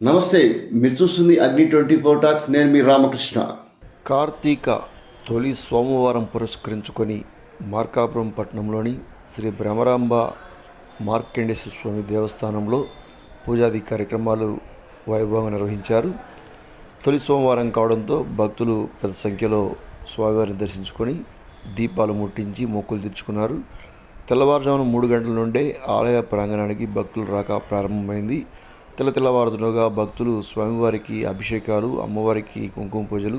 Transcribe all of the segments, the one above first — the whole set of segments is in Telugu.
నమస్తే మీరు చూస్తుంది అగ్ని ట్వంటీ ఫోర్ టాక్స్ నేను మీ రామకృష్ణ. కార్తీక తొలి సోమవారం పురస్కరించుకొని మార్కాపురం పట్టణంలోని శ్రీ భ్రమరాంబ మార్కండేశ్వర స్వామి దేవస్థానంలో పూజాది కార్యక్రమాలు వైభవంగా నిర్వహించారు. తొలి సోమవారం కావడంతో భక్తులు పెద్ద సంఖ్యలో స్వామివారిని దర్శించుకొని దీపాలు ముట్టించి మొక్కులు తెచ్చుకున్నారు తెల్లవారుజామున మూడు గంటల నుండే ఆలయ ప్రాంగణానికి భక్తులు రాక ప్రారంభమైంది. తెల్ల భక్తులు స్వామివారికి అభిషేకాలు అమ్మవారికి కుంకుమ పూజలు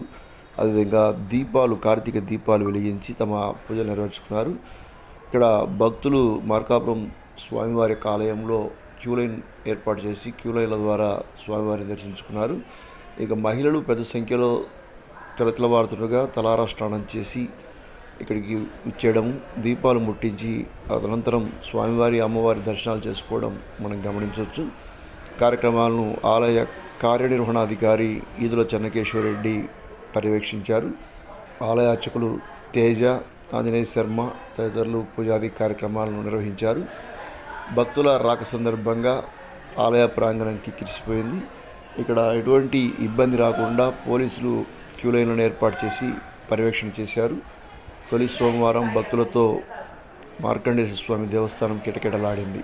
అదేవిధంగా దీపాలు కార్తీక దీపాలు వెలిగించి తమ పూజలు నెరవేర్చుకున్నారు ఇక్కడ భక్తులు మార్కాపురం స్వామివారి యొక్క ఆలయంలో క్యూ లైన్ ఏర్పాటు చేసి క్యూ లైన్ల ద్వారా స్వామివారిని దర్శించుకున్నారు. ఇక మహిళలు పెద్ద సంఖ్యలో తెలతెలవారుతుండగా తలారా స్నానం చేసి ఇక్కడికి ఇచ్చేయడం దీపాలు ముట్టించి అనంతరం స్వామివారి అమ్మవారి దర్శనాలు చేసుకోవడం మనం గమనించవచ్చు. కార్యక్రమాలను ఆలయ కార్యనిర్వహణాధికారి ఈదుల చెన్నకేశ్వరరెడ్డి పర్యవేక్షించారు. ఆలయ అర్చకులు తేజ ఆంజనేయ శర్మ తదితరులు పూజాది కార్యక్రమాలను నిర్వహించారు. భక్తుల రాక సందర్భంగా ఆలయ ప్రాంగణం కిక్కిరిసిపోయింది ఇక్కడ ఎటువంటి ఇబ్బంది రాకుండా పోలీసులు క్యూ లైన్లను ఏర్పాటు చేసి పర్యవేక్షణ చేశారు. తొలి సోమవారం భక్తులతో మార్కండేశ్వర స్వామి దేవస్థానం కిటకిటలాడింది.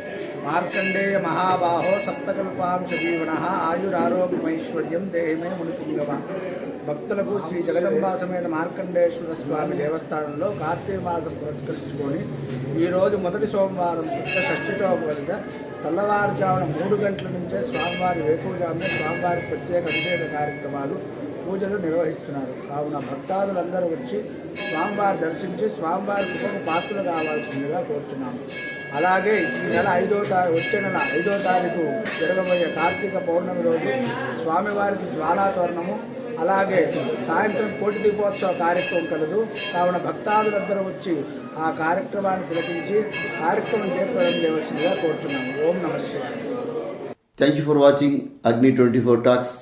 మార్కండేయ మహాబాహో సప్తకల్పాంశ జీవన ఆయురారోగ్యమైశ్వర్యం దేహమే మునిపుంగవ. భక్తులకు శ్రీ జగదంబాసమైన మార్కండేశ్వర స్వామి దేవస్థానంలో కార్తీక మాసం పురస్కరించుకొని ఈరోజు మొదటి సోమవారం శుద్ధ షష్ఠితో కలిగ తెల్లవారుజామున మూడు గంటల నుంచే స్వామివారి వేకువజామున స్వామివారి ప్రత్యేక అభిషేక కార్యక్రమాలు పూజలు నిర్వహిస్తున్నారు. కావున భక్తాదులందరూ వచ్చి స్వామివారు దర్శించి స్వామివారి కృపకు పాత్రలు కావాల్సిందిగా కోరుచున్నాము. అలాగే ఈ నెల ఐదో తారీఖు వచ్చే నెల ఐదో తారీఖు జరగబోయే కార్తీక పౌర్ణమి రోజు స్వామివారికి జ్వాలాతోరణము అలాగే సాయంత్రం కోటి దీపోత్సవ కార్యక్రమం కలదు. కావున భక్తాదులందరూ వచ్చి ఆ కార్యక్రమాన్ని తిలకించి కార్యక్రమం చేపట్టడం చేయవలసిందిగా కోరుతున్నాము ఓం namaste thank you for watching Agni twenty four talks